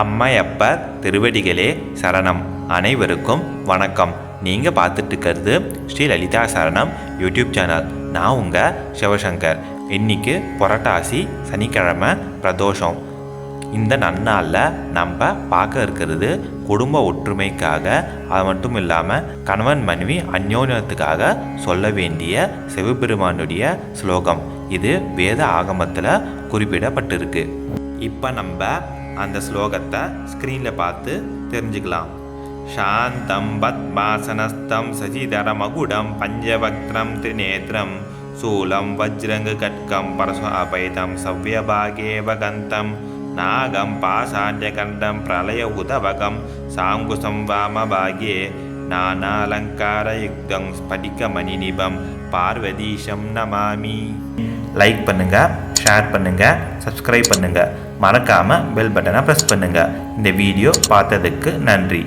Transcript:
அம்மையப்பர் திருவடிகளே சரணம். அனைவருக்கும் வணக்கம். நீங்கள் பார்த்துட்டு இருக்கிறது ஸ்ரீ லலிதா சரணம் யூடியூப் சேனல். நான் உங்கள் சிவசங்கர். இன்னைக்கு புரட்டாசி சனிக்கிழமை பிரதோஷம். இந்த நன்னாளில் நம்ம பார்க்க இருக்கிறது குடும்ப ஒற்றுமைக்காக அது மட்டும் இல்லாமல் கணவன் மனைவி அந்யோன்யத்துக்காக சொல்ல வேண்டிய சிவபெருமானுடைய ஸ்லோகம். இது வேத ஆகமத்தில் குறிப்பிடப்பட்டிருக்கு. இப்போ நம்ம அந்த ஸ்லோகத்தை ஸ்க்ரீனில் பார்த்து தெரிஞ்சுக்கலாம். சாந்தம் பத்மாசனஸ்தம் சசிதரமகுடம் பஞ்சவக்திரம் திரிநேத்திரம் சூலம் வஜ்ரங்கு கட்கம் பரசு அபைதம் சவ்யபாகே நாகம் பாசாண்டியகண்டம் பிரளய உதவகம் சாங்குசம் வாமபாகியே நானாலங்காரயுக்தம் ஸ்படிகமணிநிபம் பார்வதீஷம் நமாமி. லைக் பண்ணுங்கள் ஷேர் பண்ணுங்கள் சப்ஸ்கிரைப் பண்ணுங்கள் மறக்காமல் பெல் பட்டனை ப்ரெஸ் பண்ணுங்கள் இந்த வீடியோ பார்த்ததுக்கு நன்றி.